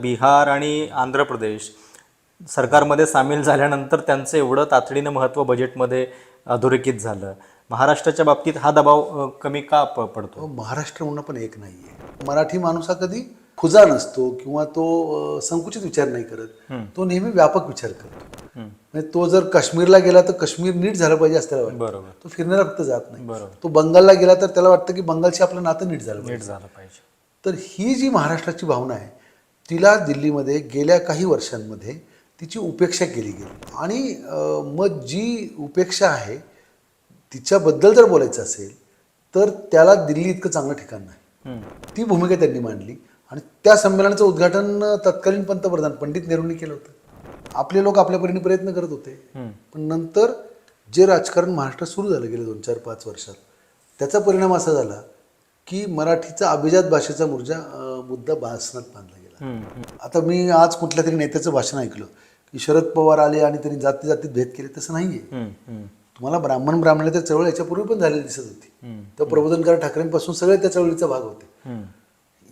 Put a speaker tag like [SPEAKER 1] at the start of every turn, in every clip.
[SPEAKER 1] बिहार आणि आंध्र प्रदेश सरकारमध्ये सामील झाल्यानंतर त्यांचं एवढं तातडीनं महत्त्व बजेटमध्ये अधोरेखित झालं. महाराष्ट्राच्या बाबतीत हा दबाव कमी का पडतो?
[SPEAKER 2] महाराष्ट्र म्हणणं पण एक नाही आहे मराठी माणूस हा कधी खुजा नसतो किंवा तो संकुचित विचार नाही करत. तो नेहमी व्यापक विचार करतो. म्हणजे तो जर काश्मीरला गेला तर काश्मीर नीट झालं पाहिजे असं त्याला
[SPEAKER 1] बरोबर.
[SPEAKER 2] तो फिरण्याला फक्त जात नाही.
[SPEAKER 1] बरोबर.
[SPEAKER 2] तो बंगालला गेला तर त्याला वाटतं की बंगालशी आपलं नातं नीट झालं
[SPEAKER 1] नीट झालं पाहिजे.
[SPEAKER 2] तर ही जी महाराष्ट्राची भावना आहे तिला दिल्लीमध्ये गेल्या काही वर्षांमध्ये तिची उपेक्षा केली गेली आणि मग जी उपेक्षा आहे तिच्याबद्दल जर बोलायचं असेल तर त्याला दिल्ली इतकं चांगलं ठिकाण नाही. ती भूमिका त्यांनी मांडली आणि त्या संमेलनाचं उद्घाटन तत्कालीन पंतप्रधान पंडित नेहरूंनी केलं होतं आपले लोक आपल्या परीने प्रयत्न करत होते. पण नंतर जे राजकारण महाराष्ट्रात सुरू झालं गेले दोन चार पाच वर्षात त्याचा परिणाम असा झाला की मराठीचा अभिजात भाषेचा मुर्जा मुद्दा भाषणात बांधला. आता मी आज कुठल्या तरी नेत्याचं भाषण ऐकलं की शरद पवार आले आणि त्यांनी जाती जातीत भेद केले तसं नाहीये. तुम्हाला ब्राह्मण ब्राह्मणाच्या चळवळ याच्यापूर्वी पण झालेली दिसत होती. तर प्रबोधनकार ठाकरेंपासून सगळे त्या चळवळीचा भाग होते.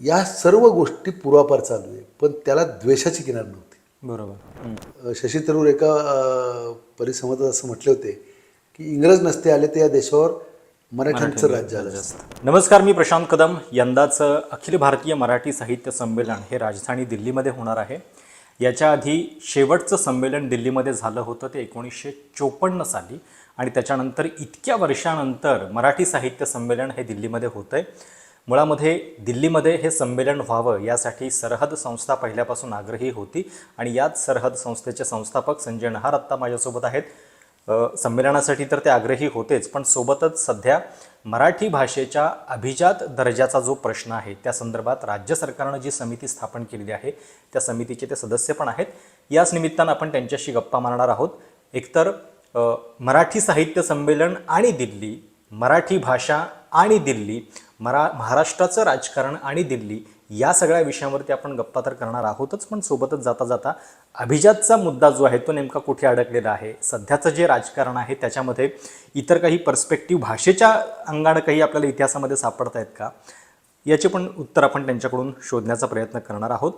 [SPEAKER 2] या सर्व गोष्टी पूर्वापार चालू आहे पण त्याला द्वेषाची किनार नव्हती
[SPEAKER 1] बरोबर
[SPEAKER 2] शशी थरूर एका परिसंवादात असं म्हटले होते की इंग्रज नसते आले तर या देशावर मराठ्यांचं राज्य आलं
[SPEAKER 1] नमस्कार मी प्रशांत कदम. यंदाचं अखिल भारतीय मराठी साहित्य संमेलन हे राजधानी दिल्लीमध्ये होणार आहे. याच्या आधी शेवटचं संमेलन दिल्लीमध्ये झालं होतं ते एकोणीसशे चोपन्न साली आणि त्याच्यानंतर इतक्या वर्षानंतर मराठी साहित्य संमेलन हे दिल्लीमध्ये होतं आहे मुळामध्ये दिल्लीमध्ये हे संमेलन व्हावं यासाठी सरहद संस्था पहिल्यापासून आग्रही होती आणि याच सरहद संस्थेचे संस्थापक संजय नहार आत्ता माझ्यासोबत आहेत. संमेलनासाठी तर ते आग्रही होतेच पण सोबतच सध्या मराठी भाषेच्या अभिजात दर्जाचा जो प्रश्न आहे त्या संदर्भात राज्य सरकारनं जी समिती स्थापन केलेली आहे त्या समितीचे ते सदस्य पण आहेत. याच निमित्तानं आपण त्यांच्याशी गप्पा मारणार आहोत. एकतर मराठी साहित्य संमेलन आणि दिल्ली मराठी भाषा आणि दिल्ली मरा महाराष्ट्राचं राजकारण आणि दिल्ली या सगळ्या विषयांवरती आपण गप्पा तर करणार आहोतच पण सोबतच जाता जाता अभिजातचा मुद्दा जो आहे तो नेमका कुठे अडकलेला आहे? सध्याचं जे राजकारण आहे त्याच्यामध्ये इतर काही पर्स्पेक्टिव्ह भाषेच्या अंगानं काही आपल्याला इतिहासामध्ये सापडत आहेत का? याचे पण उत्तर आपण त्यांच्याकडून शोधण्याचा प्रयत्न करणार आहोत.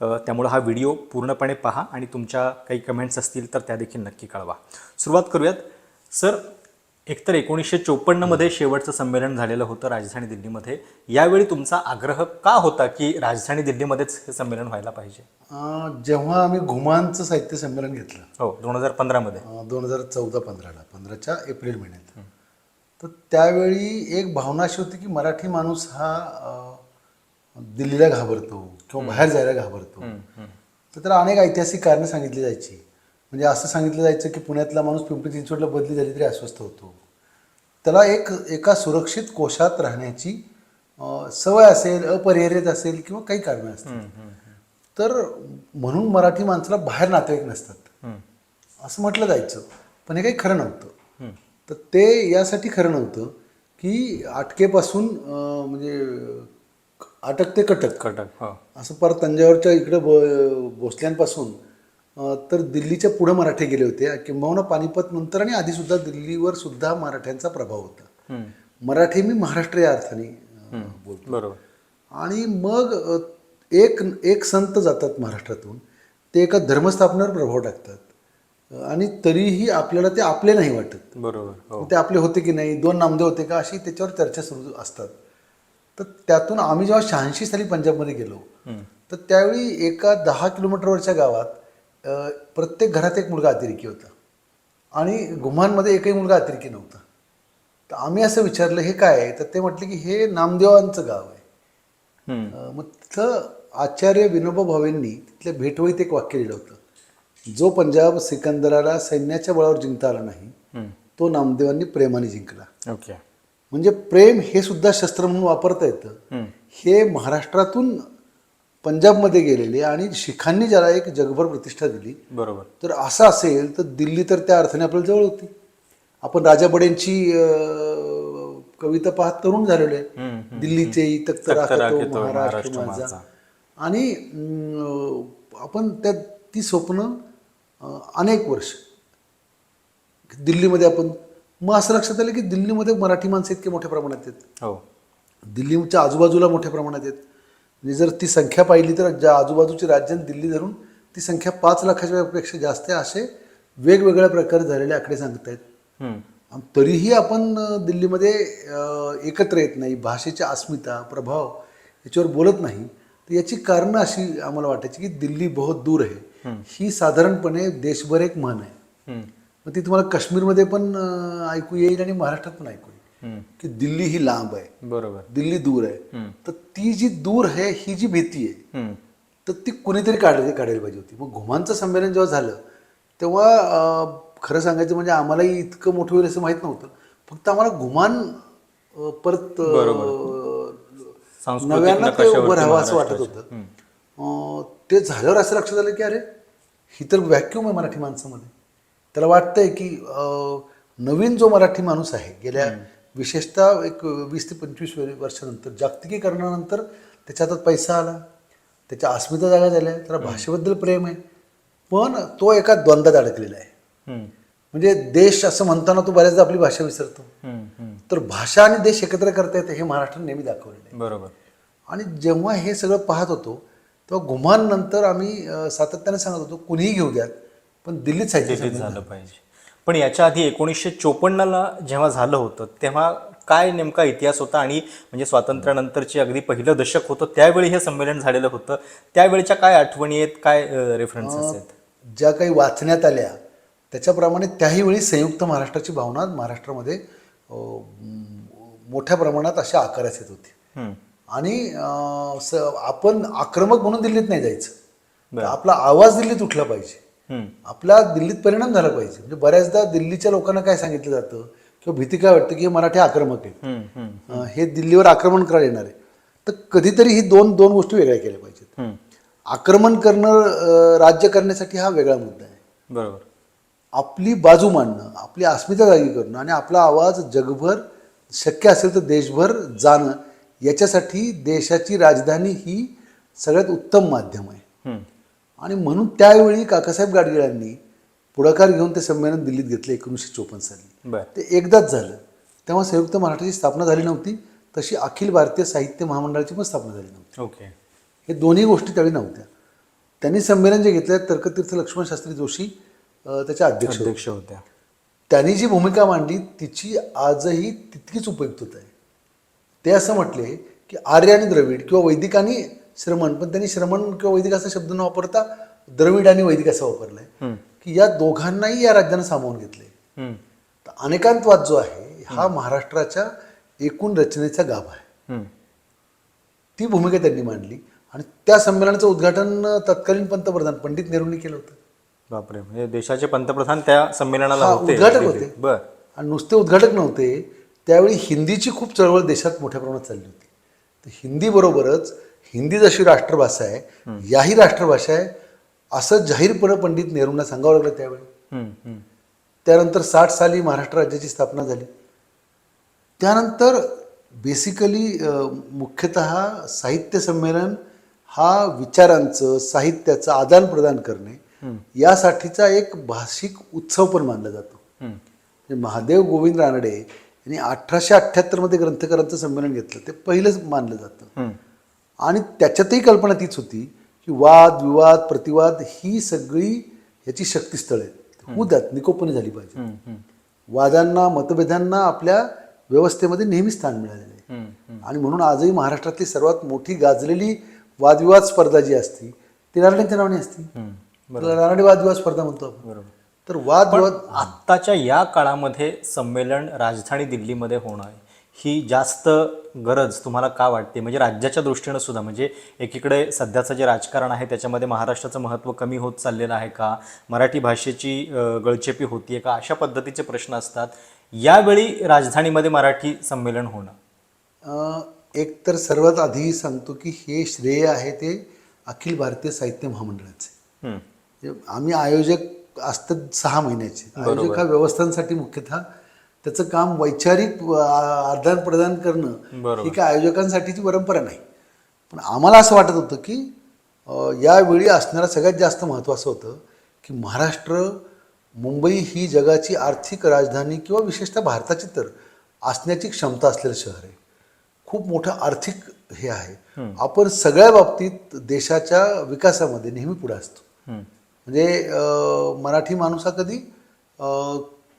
[SPEAKER 1] त्यामुळं हा व्हिडिओ पूर्णपणे पहा आणि तुमच्या काही कमेंट्स असतील तर त्या देखील नक्की कळवा. सुरुवात करूयात. सर एकतर एकोणीसशे चोपन्नमध्ये शेवटचं संमेलन झालेलं होतं राजधानी दिल्लीमध्ये. यावेळी तुमचा आग्रह का होता की राजधानी दिल्लीमध्येच हे संमेलन व्हायला पाहिजे?
[SPEAKER 2] जेव्हा आम्ही घुमानचं साहित्य संमेलन घेतलं.
[SPEAKER 1] हो दोन हजार पंधरामध्ये.
[SPEAKER 2] दोन हजार चौदा पंधराला पंधराच्या एप्रिल महिन्यात. तर त्यावेळी एक भावना अशी होती की मराठी माणूस हा दिल्लीला घाबरतो किंवा बाहेर जायला घाबरतो. तर त्याला अनेक ऐतिहासिक कारणं सांगितली जायची. म्हणजे असं सांगितलं जायचं की पुण्यातला माणूस पिंपरी चिंचवडला बदली झाली तरी अस्वस्थ होतो. त्याला एक एका सुरक्षित कोशात राहण्याची सवय असेल अपरिहार्यत असेल किंवा काही कारणं असतील. तर म्हणून मराठी माणसाला बाहेर नातेवाईक नसतात. असं म्हटलं जायचं. पण हे काही खरं नव्हतं. तर ते यासाठी खरं नव्हतं की अटकेपासून म्हणजे अटक ते कटक.
[SPEAKER 1] कटक हो.
[SPEAKER 2] असं परत तंजावरच्या इकडे ब भोसल्यांपासून तर दिल्लीच्या पुढे मराठे गेले होते. किंबहुना पानिपत नंतर आणि आधीसुद्धा दिल्लीवर सुद्धा मराठ्यांचा प्रभाव होता. मराठी मी महाराष्ट्र या अर्थाने बोलतो.
[SPEAKER 1] बरोबर.
[SPEAKER 2] आणि मग एक एक संत जातात महाराष्ट्रातून. ते एका धर्मस्थापनेवर प्रभाव टाकतात. आणि तरीही आपल्याला ते आपले नाही वाटत.
[SPEAKER 1] बरोबर हो.
[SPEAKER 2] ते आपले होते की नाही दोन नामदेव होते का अशी त्याच्यावर चर्चा सुरू असतात. तर त्यातून आम्ही जेव्हा शहाऐंशी साली पंजाबमध्ये गेलो तर त्यावेळी एका दहा किलोमीटरवरच्या गावात प्रत्येक घरात एक मुलगा अतिरेकी होता. आणि गुम्हांमध्ये एकही मुलगा अतिरेकी नव्हता. तर आम्ही असं विचारलं हे काय आहे? तर ते म्हटले की हे नामदेवांचं गाव आहे. मग तिथं आचार्य विनोबा भावेंनी तिथल्या भेटवळीत एक वाक्य लिहिलं होतं. जो पंजाब सिकंदराला सैन्याच्या बळावर जिंकता आला नाही. तो नामदेवांनी प्रेमाने जिंकला.
[SPEAKER 1] ओके.
[SPEAKER 2] म्हणजे प्रेम हे सुद्धा शस्त्र म्हणून वापरता येतं. हे महाराष्ट्रातून पंजाबमध्ये गेलेले आणि शिखांनी ज्याला एक जगभर प्रतिष्ठा दिली
[SPEAKER 1] बरोबर.
[SPEAKER 2] तर असं असेल तर दिल्ली तर त्या अर्थाने आपल्याला जवळ होती. आपण राजा बडेंची कविता पाहत तरुण झालेलो आहे. दिल्लीचे तख्त महाराष्ट्र माझा. आणि आपण त्या ती स्वप्न अनेक वर्ष दिल्लीमध्ये आपण मग असं लक्षात आलं की दिल्लीमध्ये मराठी माणसं इतके मोठ्या प्रमाणात आहेत.
[SPEAKER 1] हो.
[SPEAKER 2] दिल्लीच्या आजूबाजूला मोठ्या प्रमाणात आहेत. म्हणजे जर ती संख्या पाहिली तर ज्या आजूबाजूची राज्य आणि दिल्ली धरून ती संख्या पाच लाखाच्या पेक्षा जास्त आहे असे वेगवेगळ्या प्रकारे झालेले आकडे सांगतायत. तरीही आपण दिल्लीमध्ये एकत्र येत नाही भाषेची अस्मिता प्रभाव याच्यावर बोलत नाही तर याची कारणं अशी आम्हाला वाटायची की दिल्ली बहुत दूर आहे. ही साधारणपणे देशभर एक म्हण आहे. मग ती तुम्हाला काश्मीरमध्ये पण ऐकू येईल आणि महाराष्ट्रात पण ऐकू येईल. की दिल्ली ही लांब आहे.
[SPEAKER 1] बरोबर.
[SPEAKER 2] दिल्ली दूर आहे. तर ती जी दूर आहे ही जी भीती आहे. तर ती कुणीतरी काढायला काढायला पाहिजे होती. मग घुमांचं संमेलन जेव्हा झालं तेव्हा खरं सांगायचं म्हणजे आम्हालाही इतकं मोठं होईल असं माहीत नव्हतं. फक्त आम्हाला घुमान परत नव्यानं ते उभं राहावं असं वाटत. होतं. ते झाल्यावर असं लक्षात आलं की अरे ही तर व्हॅक्युम आहे मराठी माणसामध्ये. त्याला वाटतंय की नवीन जो मराठी माणूस आहे गेल्या विशेषतः एक वीस ते पंचवीस वर्षानंतर जागतिकीकरणानंतर त्याच्या हातात पैसा आला. त्याच्या अस्मिता जागा झाल्या. त्याला भाषेबद्दल प्रेम आहे. पण तो एका द्वंद्वात अडकलेला आहे. म्हणजे देश असं म्हणताना तो बऱ्याचदा आपली भाषा विसरतो. तर भाषा आणि देश एकत्र करता येते हे महाराष्ट्राने नेहमी दाखवलेलं आहे.
[SPEAKER 1] बरोबर.
[SPEAKER 2] आणि जेव्हा हे सगळं पाहत होतो तेव्हा गुमान नंतर आम्ही सातत्याने सांगत होतो कुणीही घेऊ द्यात पण दिल्लीत साहित्य
[SPEAKER 1] झालं पाहिजे. पण याच्या आधी एकोणीसशे चोपन्नला जेव्हा झालं होतं तेव्हा काय नेमका इतिहास होता आणि म्हणजे स्वातंत्र्यानंतरची अगदी पहिलं दशक होतं त्यावेळी हे संमेलन झालेलं होतं त्यावेळीच्या काय आठवणी आहेत काय रेफरन्सेस आहेत
[SPEAKER 2] ज्या काही वाचण्यात आल्या त्याच्याप्रमाणे त्याही वेळी संयुक्त महाराष्ट्राची भावना महाराष्ट्रामध्ये मोठ्या प्रमाणात अशा आकारास येत होती. आणि आपण आक्रमक म्हणून दिल्लीत नाही जायचं. आपला आवाज दिल्लीत उठला पाहिजे. आपला दिल्लीत परिणाम झाला पाहिजे. म्हणजे बऱ्याचदा दिल्लीच्या लोकांना काय सांगितलं जातं किंवा भीती काय वाटतं की हे मराठी आक्रमक. अं, हे दिल्लीवर आक्रमण करायला येणार आहे. तर कधीतरी ही दोन दोन गोष्टी वेगळ्या केल्या पाहिजेत. आक्रमण करणं राज्य करण्यासाठी हा वेगळा मुद्दा आहे.
[SPEAKER 1] बरोबर.
[SPEAKER 2] आपली बाजू मांडणं आपली अस्मिता जागी करणं आणि आपला आवाज जगभर शक्य असेल तर देशभर जाणं याच्यासाठी देशाची राजधानी ही सगळ्यात उत्तम माध्यम आहे. आणि म्हणून त्यावेळी काकासाहेब गाडगिळांनी पुढाकार घेऊन ते संमेलन दिल्लीत घेतलं एकोणीसशे चोपन्न साली. ते एकदाच झालं. तेव्हा संयुक्त महाराष्ट्राची स्थापना झाली नव्हती. तशी अखिल भारतीय साहित्य महामंडळाची पण स्थापना झाली नव्हती.
[SPEAKER 1] ओके.
[SPEAKER 2] हे दोन्ही गोष्टी त्यावेळी नव्हत्या. त्यांनी संमेलन जे घेतलं तर्कतीर्थ लक्ष्मण शास्त्री जोशी अं, त्याचे अध्यक्ष.
[SPEAKER 1] अध्यक्ष होत्या.
[SPEAKER 2] त्यांनी जी भूमिका मांडली तिची आजही तितकीच उपयुक्तता आहे. ते असं म्हटले की आर्य आणि द्रविड किंवा वैदिक आणि श्रमण. पण त्यांनी श्रमण किंवा वैदिक असा शब्द न वापरता द्रविड आणि वैदिक असा वापरलाय. की या दोघांनाही या राज्यानं सामावून घेतले. तर अनेकांतवाद जो आहे हा महाराष्ट्राच्या एकूण रचनेचा गाभा आहे. ती भूमिका त्यांनी मांडली. आणि त्या संमेलनाचं उद्घाटन तत्कालीन पंतप्रधान पंडित नेहरूंनी केलं होतं.
[SPEAKER 1] बापरे. म्हणजे देशाचे पंतप्रधान त्या संमेलनाला होते.
[SPEAKER 2] उद्घाटक होते.
[SPEAKER 1] बर.
[SPEAKER 2] आणि नुसते उद्घाटक नव्हते. त्यावेळी हिंदीची खूप चळवळ देशात मोठ्या प्रमाणात चालली होती. तर हिंदीबरोबरच हिंदी जशी राष्ट्रभाषा आहे याही राष्ट्रभाषा आहे असं जाहीरपणे पंडित नेहरूंना सांगावं लागलं त्यावेळी. त्यानंतर साठ साली महाराष्ट्र राज्याची स्थापना झाली त्यानंतर बेसिकली मुख्यतः साहित्य संमेलन हा विचारांचं साहित्याचं आदान प्रदान करणे यासाठीचा एक भाषिक उत्सव पण मानला जातो. म्हणजे महादेव गोविंद रानडे यांनी अठराशे अठ्ठ्याहत्तरमध्ये ग्रंथकारांचं संमेलन घेतलं ते पहिलंच मानलं जातं. आणि त्याच्यातही कल्पना तीच होती की वाद विवाद प्रतिवाद ही सगळी ह्याची शक्तीस्थळ आहेत. निकोपणी झाली पाहिजे. वादांना मतभेदांना आपल्या व्यवस्थेमध्ये नेहमी स्थान मिळालेलं आहे. आणि म्हणून आजही महाराष्ट्रातली सर्वात मोठी गाजलेली वादविवाद स्पर्धा जी असती ती रानडेंच्या नावाने असती. रानडे वादविवाद स्पर्धा म्हणतो आपण.
[SPEAKER 1] बरोबर.
[SPEAKER 2] तर वादविवाद
[SPEAKER 1] आत्ताच्या या काळामध्ये संमेलन राजधानी दिल्लीमध्ये होणं ही जास्त गरज तुम्हाला का वाटते? म्हणजे राज्याच्या दृष्टीनं सुद्धा म्हणजे एकीकडे सध्याचं जे राजकारण आहे त्याच्यामध्ये महाराष्ट्राचं महत्त्व कमी होत चाललेलं आहे का? मराठी भाषेची गळचेपी होतीये का? अशा पद्धतीचे प्रश्न असतात. यावेळी राजधानीमध्ये मराठी संमेलन होणं.
[SPEAKER 2] एक तर सर्वात आधी सांगतो की हे श्रेय आहे ते अखिल भारतीय साहित्य महामंडळाचे.
[SPEAKER 1] हम्म.
[SPEAKER 2] आम्ही आयोजक असतात सहा महिन्याचे. आयोजक हा व्यवस्थांसाठी मुख्यतः त्याचं काम वैचारिक आदान प्रदान करणं. ही काय आयोजकांसाठीची परंपरा नाही. पण आम्हाला असं वाटत होतं की यावेळी असणारं सगळ्यात जास्त महत्त्वाचं होतं की महाराष्ट्र मुंबई ही जगाची आर्थिक राजधानी किंवा विशेषतः भारताची तर असण्याची क्षमता असलेलं शहर आहे. खूप मोठं आर्थिक हे आहे. आपण सगळ्या बाबतीत देशाच्या विकासामध्ये नेहमी पुढे असतो. म्हणजे मराठी माणूस हा कधी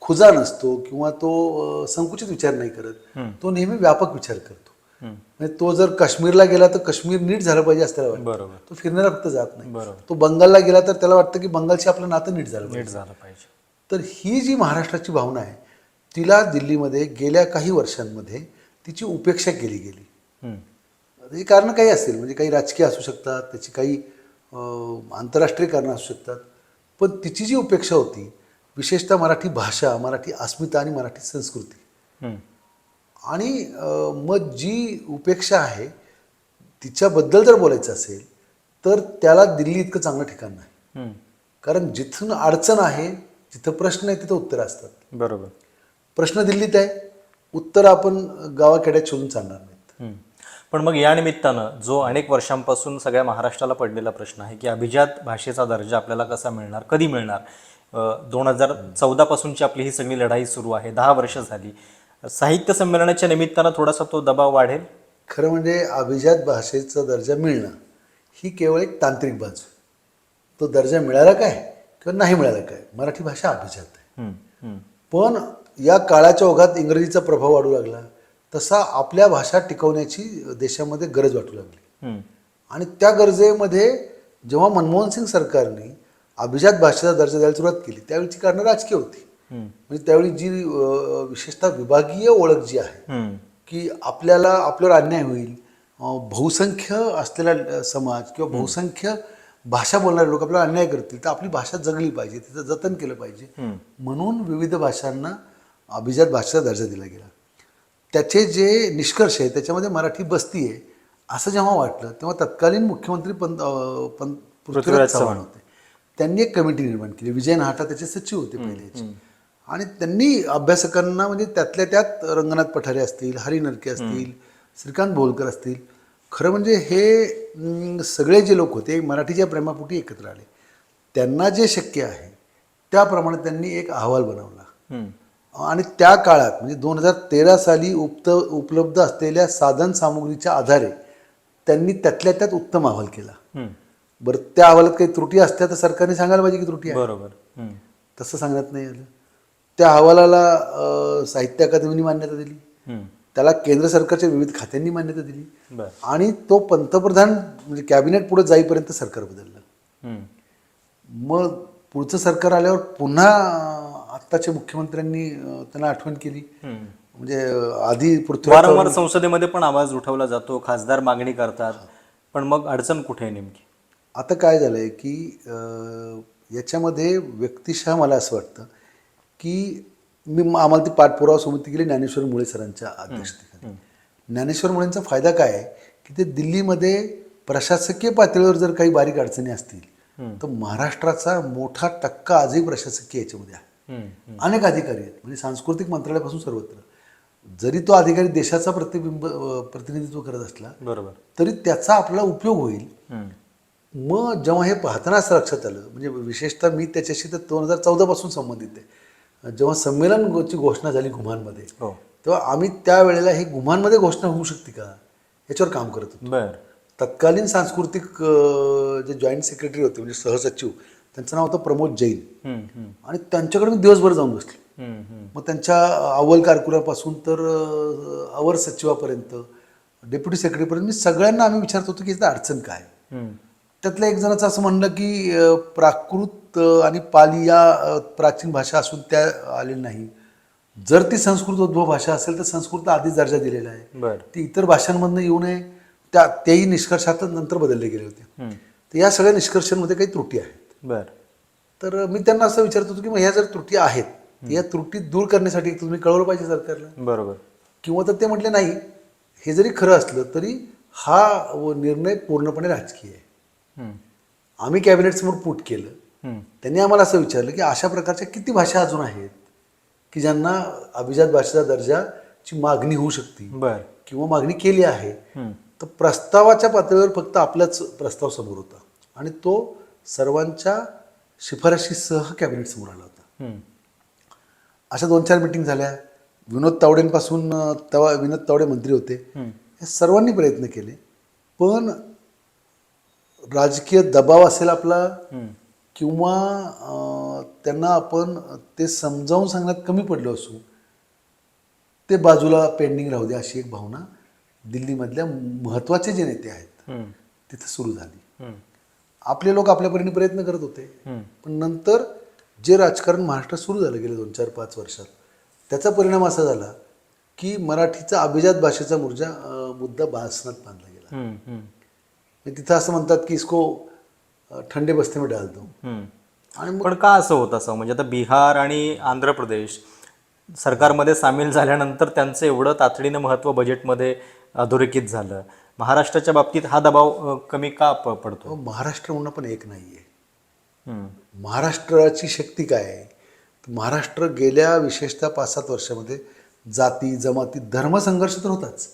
[SPEAKER 2] खुजा नसतो किंवा तो संकुचित विचार नाही करत. तो नेहमी व्यापक विचार करतो. म्हणजे तो जर काश्मीरला गेला तर काश्मीर नीट झालं पाहिजे असं त्याला वाटतं.
[SPEAKER 1] बरोबर.
[SPEAKER 2] तो फिरण्याला फक्त जात नाही. तो बंगालला गेला तर त्याला वाटतं की बंगालशी आपलं नातं नीट झालं
[SPEAKER 1] नीट
[SPEAKER 2] पाहिजे.
[SPEAKER 1] झालं पाहिजे.
[SPEAKER 2] तर ही जी महाराष्ट्राची भावना आहे तिला दिल्लीमध्ये गेल्या काही वर्षांमध्ये तिची उपेक्षा केली गेली. त्याची कारणं काही असेल. म्हणजे काही राजकीय असू शकतात त्याची काही आंतरराष्ट्रीय कारणं असू शकतात. पण तिची जी उपेक्षा होती विशेषतः मराठी भाषा मराठी अस्मिता आणि मराठी संस्कृती. आणि मग जी उपेक्षा आहे तिच्याबद्दल जर बोलायचं असेल तर त्याला दिल्ली इतकं चांगलं ठिकाण नाही. कारण जिथून अडचण आहे जिथं प्रश्न आहे तिथं उत्तरं असतात
[SPEAKER 1] बरोबर
[SPEAKER 2] प्रश्न दिल्लीत आहे उत्तर आपण गावाखेड्यात शोधून चालणार नाहीत.
[SPEAKER 1] पण मग या निमित्तानं जो अनेक वर्षांपासून सगळ्या महाराष्ट्राला पडलेला प्रश्न आहे की अभिजात भाषेचा दर्जा आपल्याला कसा मिळणार कधी मिळणार दोन हजार चौदा पासूनची आपली ही सगळी लढाई सुरू आहे. दहा वर्ष झाली. साहित्य संमेलनाच्या निमित्तानं थोडासा तो दबाव वाढेल?
[SPEAKER 2] खरं म्हणजे अभिजात भाषेचा दर्जा मिळणं ही केवळ एक तांत्रिक बाजू. तो दर्जा मिळाला काय किंवा नाही मिळाला काय? मराठी भाषा अभिजात आहे. पण या काळाच्या ओघात इंग्रजीचा प्रभाव वाढू लागला. तसा आपल्या भाषा टिकवण्याची देशामध्ये गरज वाटू लागली. आणि त्या गरजेमध्ये जेव्हा मनमोहन सिंग सरकारने अभिजात भाषेचा दर्जा द्यायला सुरुवात केली त्यावेळीची कारणं राजकीय होती. म्हणजे त्यावेळी जी विशेषतः विभागीय ओळख जी आहे. की आपल्याला आपल्यावर अन्याय होईल बहुसंख्य असलेला समाज किंवा बहुसंख्य भाषा बोलणारे लोक आपल्याला अन्याय करतील तर आपली भाषा जगली पाहिजे तिचं जतन केलं पाहिजे. म्हणून विविध भाषांना अभिजात भाषेचा दर्जा दिला गेला त्याचे जे निष्कर्ष आहे त्याच्यामध्ये मराठी बसती आहे असं जेव्हा वाटलं तेव्हा तत्कालीन मुख्यमंत्री पंत
[SPEAKER 1] पृथ्वीराज चव्हाण
[SPEAKER 2] होते त्यांनी एक कमिटी निर्माण केली. विजय नाहटा त्याचे सचिव होते पहिले. आणि त्यांनी अभ्यासकांना म्हणजे त्यातल्या त्यात रंगनाथ पठारे असतील हरी नरके असतील श्रीकांत बोलकर असतील. खरं म्हणजे हे सगळे जे लोक होते मराठीच्या प्रेमापोटी एकत्र आले. त्यांना जे शक्य आहे त्याप्रमाणे त्यांनी एक अहवाल बनवला. आणि त्या काळात म्हणजे दोन हजार तेरा साली उक्त उपलब्ध असलेल्या साधन सामुग्रीच्या आधारे त्यांनी त्यातल्या त्यात उत्तम अहवाल केला. बरं त्या अहवालात काही त्रुटी असत्या तर सरकारने सांगायला पाहिजे की त्रुटी आहे.
[SPEAKER 1] बरोबर.
[SPEAKER 2] तसं सांगण्यात नाही आलं. त्या अहवालाला साहित्य अकादमीने मान्यता दिली. त्याला केंद्र सरकारच्या विविध खात्यांनी मान्यता दिली. आणि तो पंतप्रधान म्हणजे कॅबिनेट पुढे जाईपर्यंत सरकार बदललं. मग पुढचं सरकार आल्यावर पुन्हा आत्ताच्या मुख्यमंत्र्यांनी त्यांना आठवण केली. म्हणजे आधी
[SPEAKER 1] वारंवार संसदेमध्ये पण आवाज उठवला जातो खासदार मागणी करतात. पण मग अडचण कुठे आहे नेमकी?
[SPEAKER 2] आता काय झालंय की अं, याच्यामध्ये व्यक्तिशः मला असं वाटतं की मी आम्हाला ती पाठपुरावा समिती केली ज्ञानेश्वर मुळे सरांच्या अध्यक्षतेखाली. ज्ञानेश्वर मुळेंचा फायदा काय आहे की ते दिल्लीमध्ये प्रशासकीय पातळीवर जर काही बारीक अडचणी असतील तर महाराष्ट्राचा मोठा टक्का आजही प्रशासकीय याच्यामध्ये आहे. अनेक अधिकारी आहेत म्हणजे सांस्कृतिक मंत्रालयापासून सर्वत्र. जरी तो अधिकारी देशाचा प्रतिबिंब प्रतिनिधित्व करत असला
[SPEAKER 1] बरोबर.
[SPEAKER 2] तरी त्याचा आपला उपयोग होईल. मग जेव्हा हे पाहताना असं लक्षात आलं म्हणजे विशेषतः मी त्याच्याशी तर दोन हजार चौदापासून संबंधित आहे. जेव्हा संमेलनची घोषणा झाली गुम्हांमध्ये
[SPEAKER 1] हो.
[SPEAKER 2] तेव्हा आम्ही त्यावेळेला ही गुम्हांमध्ये घोषणा होऊ शकते का? याच्यावर काम करत होतो. तत्कालीन सांस्कृतिक जे जॉईंट सेक्रेटरी होते म्हणजे सहसचिव त्यांचं नाव होतं प्रमोद जैन. आणि त्यांच्याकडे मी दिवसभर जाऊन बसलो. मग त्यांच्या अव्वल कारकुरापासून तर अवर सचिवापर्यंत डेप्युटी सेक्रेटरीपर्यंत मी सगळ्यांना आम्ही विचारत होतो की इथं अडचण काय. त्यातल्या एक जणाचं असं म्हणलं की प्राकृत आणि पाली या प्राचीन भाषा असून त्या आलेल्या नाही. जर ती संस्कृत उद्भव भाषा असेल तर संस्कृत आधीच दर्जा दिलेला आहे. ती इतर भाषांमधनं येऊ नये त्या तेही निष्कर्षात नंतर बदलले गेले होते. तर या सगळ्या निष्कर्षांमध्ये काही त्रुटी आहेत.
[SPEAKER 1] बर.
[SPEAKER 2] तर मी त्यांना असं विचारत होतो की मग ह्या जर त्रुटी आहेत या त्रुटी दूर करण्यासाठी तुम्ही कळवलं पाहिजे सरकारला?
[SPEAKER 1] बरोबर.
[SPEAKER 2] किंवा तर ते म्हटले नाही हे जरी खरं असलं तरी हा निर्णय पूर्णपणे राजकीय आहे.
[SPEAKER 1] हम्म.
[SPEAKER 2] आम्ही कॅबिनेटसमोर पुट केलं. त्यांनी आम्हाला असं विचारलं की अशा प्रकारच्या किती भाषा अजून आहेत की ज्यांना अभिजात भाषेचा दर्जाची मागणी होऊ शकते
[SPEAKER 1] बर
[SPEAKER 2] किंवा मागणी केली आहे. तर प्रस्तावाच्या पातळीवर फक्त आपलाच प्रस्ताव समोर होता आणि तो सर्वांच्या शिफारशीसह कॅबिनेट समोर आला होता. अशा दोन चार मिटिंग झाल्या विनोद तावडेंपासून तेव्हा विनोद तावडे मंत्री होते. हे सर्वांनी प्रयत्न केले पण राजकीय दबाव असेल आपला. किंवा त्यांना आपण ते समजावून सांगण्यात कमी पडलो असू ते बाजूला पेंडिंग राहू दे अशी एक भावना दिल्लीमधल्या महत्त्वाचे जे नेते आहेत. तिथं सुरू झाली. आपले लोक आपल्या परीने प्रयत्न करत होते. पण नंतर जे राजकारण महाराष्ट्रात सुरू झालं गेले दोन चार पाच वर्षात त्याचा परिणाम असा झाला की मराठीचा अभिजात भाषेचा मुर्जा मुद्दा भासनात बांधला गेला तिथं असं म्हणतात की इसको ठंडे बस्ते में डाल दो. आणि
[SPEAKER 1] पण का असं होत असं? म्हणजे आता बिहार आणि आंध्र प्रदेश सरकारमध्ये सामील झाल्यानंतर त्यांचं एवढं तातडीनं महत्त्व बजेटमध्ये अधोरेखित झालं. महाराष्ट्राच्या बाबतीत हा दबाव कमी का पडतो?
[SPEAKER 2] महाराष्ट्र म्हणणं पण एक नाही आहे. महाराष्ट्राची शक्ती काय आहे? महाराष्ट्र गेल्या विशेषतः पाच सात वर्षामध्ये जाती जमाती धर्मसंघर्ष तर होताच.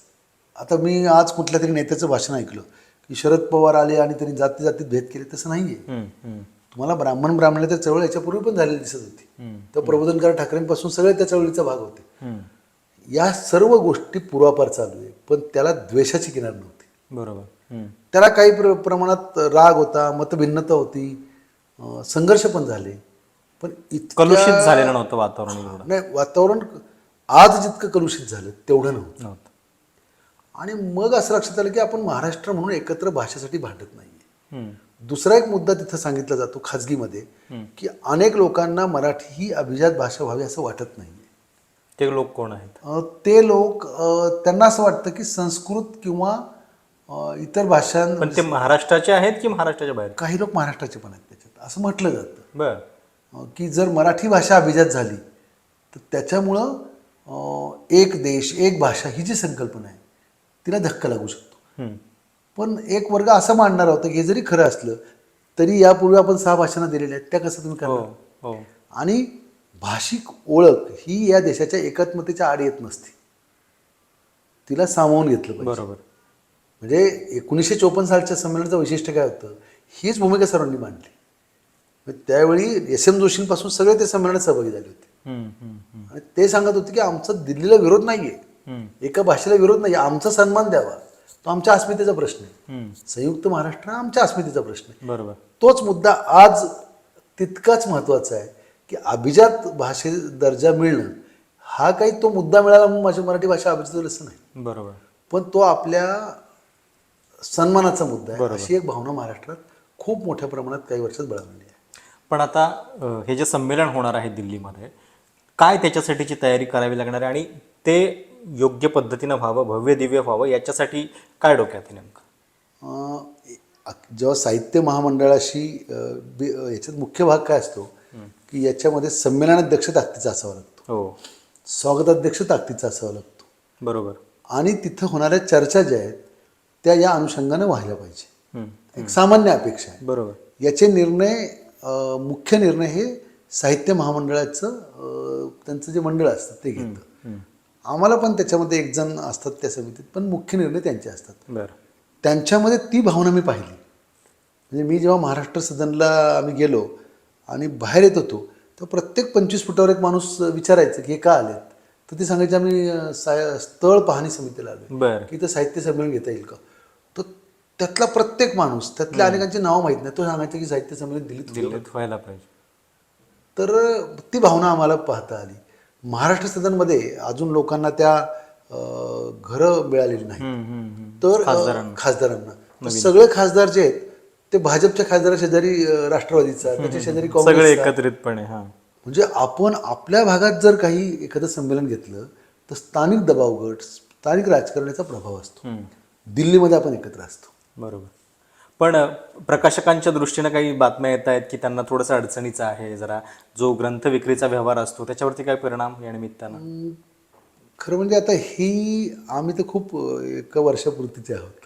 [SPEAKER 2] आता मी आज कुठल्या तरी नेत्याचं भाषण ऐकलं. की शरद पवार आले आणि त्यांनी जाती जातीत भेद केले तसं नाही आहे. तुम्हाला ब्राह्मण ब्राह्मणाच्या चळवळ याच्यापूर्वी पण झालेली दिसत होती. तर प्रबोधनकार ठाकरेंपासून सगळे त्या चळवळीचा भाग होते. या सर्व गोष्टी पूर्वापार चालू आहे पण त्याला द्वेषाची किनार नव्हती
[SPEAKER 1] बरोबर.
[SPEAKER 2] त्याला काही प्र प्रमाणात राग होता मतभिन्नता होती संघर्ष पण झाले पण
[SPEAKER 1] कलुषित झालेलं नव्हतं वातावरण
[SPEAKER 2] नाही वातावरण आज जितकं कलुषित झालं तेवढं नव्हतं आणि मग असं लक्षात आलं की आपण महाराष्ट्र म्हणून एकत्र भाषेसाठी भांडत नाही. दुसरा एक मुद्दा तिथं सांगितला जातो खाजगीमध्ये की अनेक लोकांना मराठी ही अभिजात भाषा व्हावी असं वाटत नाही
[SPEAKER 1] ते लोक कोण आहेत?
[SPEAKER 2] ते लोक त्यांना असं वाटतं की संस्कृत किंवा इतर भाषां
[SPEAKER 1] पण ते महाराष्ट्राचे आहेत की महाराष्ट्राच्या बाहेर?
[SPEAKER 2] काही लोक महाराष्ट्राचे पण आहेत त्याच्यात. असं म्हटलं जातं.
[SPEAKER 1] बर.
[SPEAKER 2] की जर मराठी भाषा अभिजात झाली तर त्याच्यामुळं एक देश एक भाषा ही जी संकल्पना आहे तिला धक्का लागू शकतो. पण एक वर्ग असं मांडणार होतं की हे जरी खरं असलं तरी यापूर्वी आपण सहा भाषांना दिलेल्या आहेत त्या कसं तुम्ही
[SPEAKER 1] हो
[SPEAKER 2] करणार?
[SPEAKER 1] हो
[SPEAKER 2] आणि भाषिक ओळख ही या देशाच्या एकात्मतेच्या आड येत नसते. तिला सामावून घेतलं पाहिजे.
[SPEAKER 1] बरोबर.
[SPEAKER 2] म्हणजे एकोणीसशे चोपन्न सालच्या संमेलनाचं वैशिष्ट्य काय होतं? हीच भूमिका सर्वांनी मांडली. त्यावेळी एस एम जोशींपासून सगळे ते संमेलनात सहभागी झाले होते. आणि ते सांगत होते की आमचा दिल्लीला विरोध नाहीये. एका भाषेला विरोध नाही आमचा सन्मान द्यावा. तो आमच्या अस्मितेचा प्रश्न आहे. संयुक्त महाराष्ट्र हा आमच्या अस्मितेचा प्रश्न आहे.
[SPEAKER 1] बरोबर.
[SPEAKER 2] तोच मुद्दा आज तितकाच महत्त्वाचा आहे की अभिजात भाषे दर्जा मिळणं हा काही तो मुद्दा मिळाला म्हणून माझी मराठी भाषा अभिजात असं नाही
[SPEAKER 1] बरोबर.
[SPEAKER 2] पण तो आपल्या सन्मानाचा मुद्दा आहे. अशी एक भावना महाराष्ट्रात खूप मोठ्या प्रमाणात काही वर्षात बळावलेली आहे.
[SPEAKER 1] पण आता हे जे संमेलन होणार आहे दिल्लीमध्ये काय त्याच्यासाठीची तयारी करावी लागणार आहे? आणि ते योग्य पद्धतीनं व्हावं भव्य दिव्य व्हावं याच्यासाठी काय डोक्यात आहे नेमकं?
[SPEAKER 2] जेव्हा साहित्य महामंडळाशी याच्यात मुख्य भाग काय असतो? की याच्यामध्ये संमेलनाध्यक्ष ताकदीचा असावा लागतो.
[SPEAKER 1] हो.
[SPEAKER 2] स्वागताध्यक्ष ताकदीचा असावा लागतो.
[SPEAKER 1] बरोबर.
[SPEAKER 2] आणि तिथं होणाऱ्या चर्चा ज्या आहेत त्या या अनुषंगाने व्हायला पाहिजे. एक सामान्य अपेक्षा आहे.
[SPEAKER 1] बरोबर.
[SPEAKER 2] याचे निर्णय मुख्य निर्णय हे साहित्य महामंडळाचं त्यांचं जे मंडळ असतं ते घेतं. आम्हाला पण त्याच्यामध्ये एक जण असतात त्या समितीत पण मुख्य निर्णय त्यांचे असतात.
[SPEAKER 1] बरं.
[SPEAKER 2] त्यांच्यामध्ये ती भावना मी पाहिली. म्हणजे मी जेव्हा महाराष्ट्र सदनला आम्ही गेलो आणि बाहेर येत होतो तर प्रत्येक पंचवीस फुटावर एक माणूस विचारायचं की हे का आलेत? तर ते सांगायचे आम्ही अं, सा स्थळ पाहणी समितीला आलो
[SPEAKER 1] बरं.
[SPEAKER 2] की इथं साहित्य संमेलन घेता येईल का? तर त्यातला प्रत्येक माणूस त्यातल्या अनेकांची नावं माहीत नाही. तो सांगायचा की साहित्य संमेलन. दिल्लीत
[SPEAKER 1] व्हायला पाहिजे.
[SPEAKER 2] तर ती भावना आम्हाला पाहता आली. महाराष्ट्र सदनमध्ये अजून लोकांना त्या घरं मिळालेली नाही. तर खासदारांना. सगळे खासदार जे आहेत ते भाजपच्या खासदारा शेजारी राष्ट्रवादीचा त्याच्या शेजारी
[SPEAKER 1] सगळे
[SPEAKER 2] काँग्रेसचा.
[SPEAKER 1] एकत्रितपणे
[SPEAKER 2] म्हणजे आपण आपल्या भागात जर काही एखादं संमेलन घेतलं तर स्थानिक दबाव गट स्थानिक राजकारणाचा प्रभाव असतो. दिल्लीमध्ये आपण एकत्र असतो.
[SPEAKER 1] बरोबर. पण प्रकाशकांच्या दृष्टीनं काही बातम्या येत आहेत की त्यांना थोडंसं अडचणीचं आहे जरा जो ग्रंथ विक्रीचा व्यवहार असतो त्याच्यावरती काय परिणाम या निमित्तानं
[SPEAKER 2] खरं म्हणजे आता ही आम्ही तर खूप एका वर्षापुरतीचे आहोत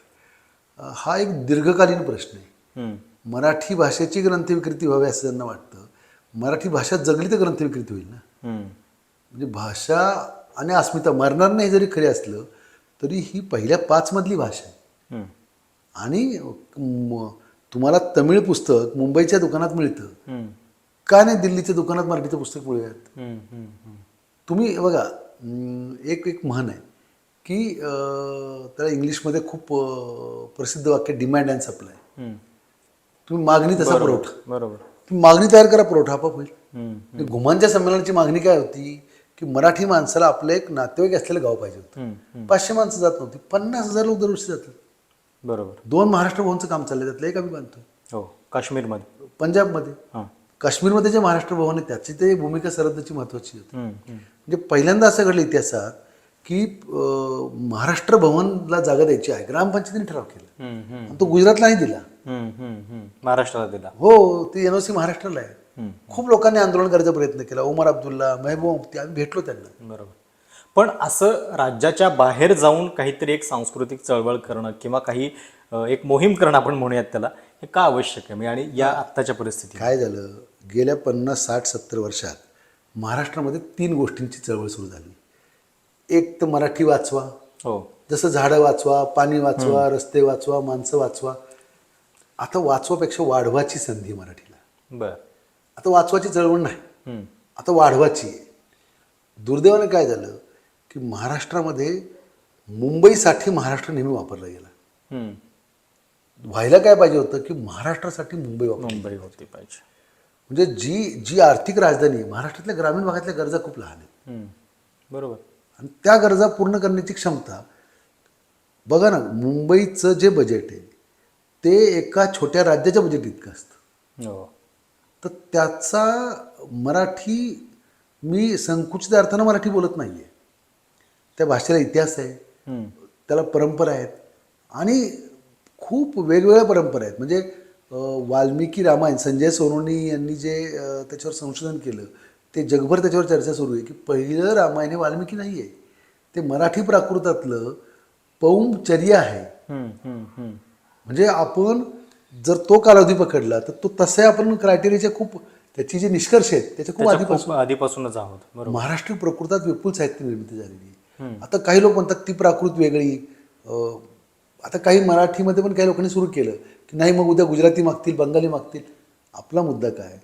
[SPEAKER 2] हा एक दीर्घकालीन प्रश्न आहे. मराठी भाषेची ग्रंथविकृती व्हावी असं त्यांना वाटतं मराठी भाषा जगली तर ग्रंथविकृती होईल ना. म्हणजे भाषा आणि अस्मिता मरणार नाही जरी खरे असलं तरी ही पहिल्या पाचमधली भाषा आहे. आणि तुम्हाला तमिळ पुस्तक मुंबईच्या दुकानात मिळतं. का नाही दिल्लीच्या दुकानात मराठीचं पुस्तक मिळूयात. तुम्ही बघा एक एक म्हण आहे की त्याला इंग्लिशमध्ये खूप प्रसिद्ध वाक्य डिमांड अँड सप्लाय. तुम्ही मागणी तसा पुरवठा.
[SPEAKER 1] बरोबर.
[SPEAKER 2] तुम्ही मागणी तयार करा पुरवठा आपोआप होईल. घुमांच्या संमेलनाची मागणी काय होती? की मराठी माणसाला आपलं एक नातेवाईक असलेलं गाव पाहिजे होतं. पाचशे माणसं जात नव्हती. पन्नास हजार लोक दरवर्षी जातात.
[SPEAKER 1] बरोबर.
[SPEAKER 2] दोन महाराष्ट्र भवनचं काम चाललंय त्यातलं एक आम्ही बांधतोय
[SPEAKER 1] हो काश्मीरमध्ये.
[SPEAKER 2] पंजाबमध्ये.
[SPEAKER 1] हां.
[SPEAKER 2] काश्मीरमध्ये जे महाराष्ट्र भवन आहे त्याची ते भूमिका सरहद्दची महत्वाची होती. म्हणजे पहिल्यांदा असं घडलं इतिहासात की महाराष्ट्र भवनला जागा द्यायची आहे. ग्रामपंचायतीने ठराव केला. तो गुजरातला नाही दिला.
[SPEAKER 1] महाराष्ट्राला दिला.
[SPEAKER 2] हो ती एनओसी महाराष्ट्राला आहे. खूप लोकांनी आंदोलन करायचा प्रयत्न केला. उमर अब्दुल्ला महबूब मुफ्ती आम्ही भेटलो त्यांना.
[SPEAKER 1] बरोबर. पण असं राज्याच्या बाहेर जाऊन काहीतरी एक सांस्कृतिक चळवळ करणं किंवा काही एक मोहीम करणं आपण म्हणूयात त्याला हे का आवश्यक आहे? म्हणजे आणि या आत्ताच्या परिस्थितीत?
[SPEAKER 2] काय झालं? गेल्या पन्नास साठ सत्तर वर्षात महाराष्ट्रामध्ये तीन गोष्टींची चळवळ सुरू झाली. एक तर मराठी वाचवा.
[SPEAKER 1] हो.
[SPEAKER 2] जसं झाडं वाचवा पाणी वाचवा रस्ते वाचवा माणसं वाचवा. आता वाचवापेक्षा वाढवाची संधी मराठीला.
[SPEAKER 1] बर.
[SPEAKER 2] आता वाचवाची चळवळ नाही. आता वाढवाची दुर्दैवाने काय झालं? की महाराष्ट्रामध्ये मुंबईसाठी महाराष्ट्र नेहमी वापरला गेला. व्हायला काय पाहिजे होतं की महाराष्ट्रासाठी मुंबई वापर
[SPEAKER 1] मुंबई होती पाहिजे.
[SPEAKER 2] म्हणजे जी जी आर्थिक राजधानी महाराष्ट्रातल्या ग्रामीण भागातल्या गरजा खूप लहान आहेत.
[SPEAKER 1] बरोबर.
[SPEAKER 2] आणि त्या गरजा पूर्ण करण्याची क्षमता बघा ना मुंबईचं जे बजेट आहे ते एका छोट्या राज्याच्या बजेट इतकं असतं.
[SPEAKER 1] हो.
[SPEAKER 2] तर त्याचा मराठी मी संकुचित अर्थानं मराठी बोलत नाही आहे त्या भाषेला इतिहास आहे. त्याला परंपरा आहेत. आणि खूप वेगवेगळ्या परंपरा आहेत. म्हणजे वाल्मिकी रामायण संजय सोनवणी यांनी जे त्याच्यावर संशोधन केलं ते जगभर त्याच्यावर चर्चा सुरू आहे की पहिलं रामायण हे वाल्मिकी नाही आहे. ते मराठी प्राकृतातलं पौमचर्या आहे. म्हणजे आपण जर तो कालावधी पकडला तर तो तसे आपण क्रायटेरियाचे खूप त्याची जे निष्कर्ष आहेत त्याचे खूप
[SPEAKER 1] त्याच्या
[SPEAKER 2] आधीपासून.
[SPEAKER 1] आधीपासूनच आहोत. बरोबर.
[SPEAKER 2] महाराष्ट्रीय प्रकृतात विपुल साहित्य निर्मिती झालेली आहे. आता काही लोक म्हणतात ती प्राकृत वेगळी. आता काही मराठीमध्ये पण काही लोकांनी सुरू केलं की नाही मग उद्या गुजराती मागतील बंगाली मागतील. आपला मुद्दा काय?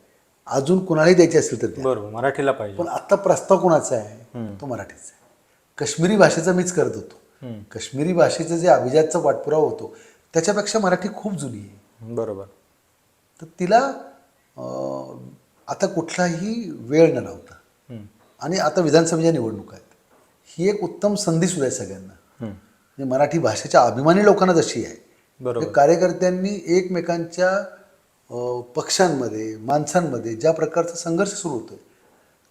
[SPEAKER 2] अजून कुणालाही द्यायची असेल तर.
[SPEAKER 1] बरोबर मराठीला पाहिजे.
[SPEAKER 2] पण आता प्रस्ताव कोणाचा आहे? तो मराठीचा आहे. काश्मीरी भाषेचा मीच करत होतो. काश्मीरी भाषेचं जे अभिजातचा पाठपुरावा होतो त्याच्यापेक्षा मराठी खूप जुनी आहे.
[SPEAKER 1] बरोबर.
[SPEAKER 2] तर तिला आता कुठलाही वेळ न लावता. आणि आता विधानसभेच्या निवडणुका आहेत. ही एक उत्तम संधी सुद्धा आहे सगळ्यांना. म्हणजे मराठी भाषेच्या अभिमानी लोकांना जशी आहे
[SPEAKER 1] बरोबर
[SPEAKER 2] म्हणजे कार्यकर्त्यांनी एकमेकांच्या पक्षांमध्ये माणसांमध्ये ज्या प्रकारचा संघर्ष सुरू होतोय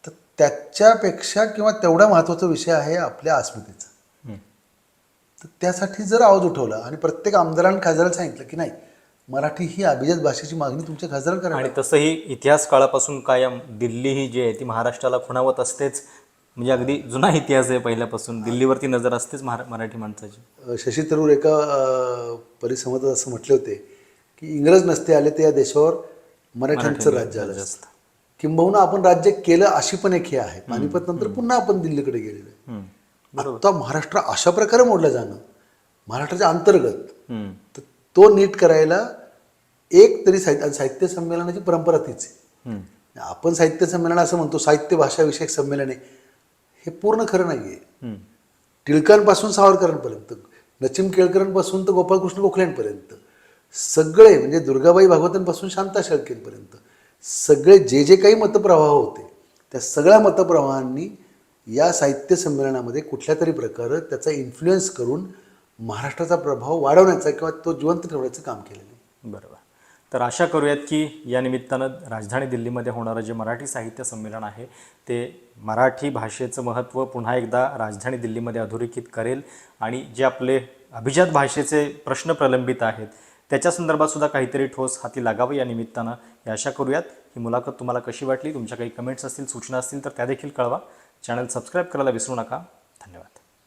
[SPEAKER 2] तर त्याच्यापेक्षा किंवा तेवढा महत्त्वाचा विषय आहे आपल्या अस्मितेचा. तर त्यासाठी जर आवाज उठवला आणि प्रत्येक आमदारांनी खासदाराला सांगितलं की नाही मराठी ही अभिजात भाषेची मागणी तुमच्या खासदारांना करा
[SPEAKER 1] आणि तसंही इतिहास काळापासून कायम दिल्ली ही जी आहे ती महाराष्ट्राला खुणावत असतेच म्हणजे अगदी जुना इतिहास आहे पहिल्यापासून. दिल्लीवरती नजर असतेच मराठी माणसाची.
[SPEAKER 2] शशी थरूर एका परिसंवादात असं म्हटले होते की इंग्रज नसते आले तर या देशावर मराठ्यांचं राज्य आलं असतं. किंबहुना आपण राज्य केलं अशी पण एक हे आहे. पानिपत नंतर पुन्हा आपण दिल्लीकडे गेलेलो आहे. आता महाराष्ट्र अशा प्रकारे मोडलं जाणं महाराष्ट्राच्या अंतर्गत. तर तो नीट करायला एक तरी साहित्य साहित्य संमेलनाची परंपरा तीच आहे. आपण साहित्य संमेलन असं म्हणतो साहित्य भाषा विषयक संमेलन आहे. हे पूर्ण खरं नाही आहे. टिळकांपासून सावरकरांपर्यंत नचिम केळकरांपासून तर गोपाळकृष्ण गोखल्यांपर्यंत सगळे म्हणजे दुर्गाबाई भागवतांपासून शांता शेळकेंपर्यंत सगळे जे जे काही मतप्रवाह होते त्या सगळ्या मतप्रवाहांनी या साहित्य संमेलनामध्ये कुठल्या तरी प्रकारे त्याचा इन्फ्लुएन्स करून महाराष्ट्राचा प्रभाव वाढवण्याचा किंवा तो जिवंत ठेवण्याचं काम केलेलं आहे.
[SPEAKER 1] बरोबर. तर आशा करूयात की या निमित्तानं राजधानी दिल्लीमध्ये होणारं जे मराठी साहित्य संमेलन आहे ते मराठी भाषेचं महत्त्व पुन्हा एकदा राजधानी दिल्लीमध्ये अधोरेखित करेल आणि जे आपले अभिजात भाषेचे प्रश्न प्रलंबित आहेत त्याच्या संदर्भात सुद्धा काहीतरी ठोस हाती लागावं या निमित्तानं. हे आशा करूयात. ही मुलाखत तुम्हाला कशी वाटली? तुमच्या काही कमेंट्स असतील सूचना असतील तर त्या देखील कळवा. चॅनल सबस्क्राईब करायला विसरू नका. धन्यवाद.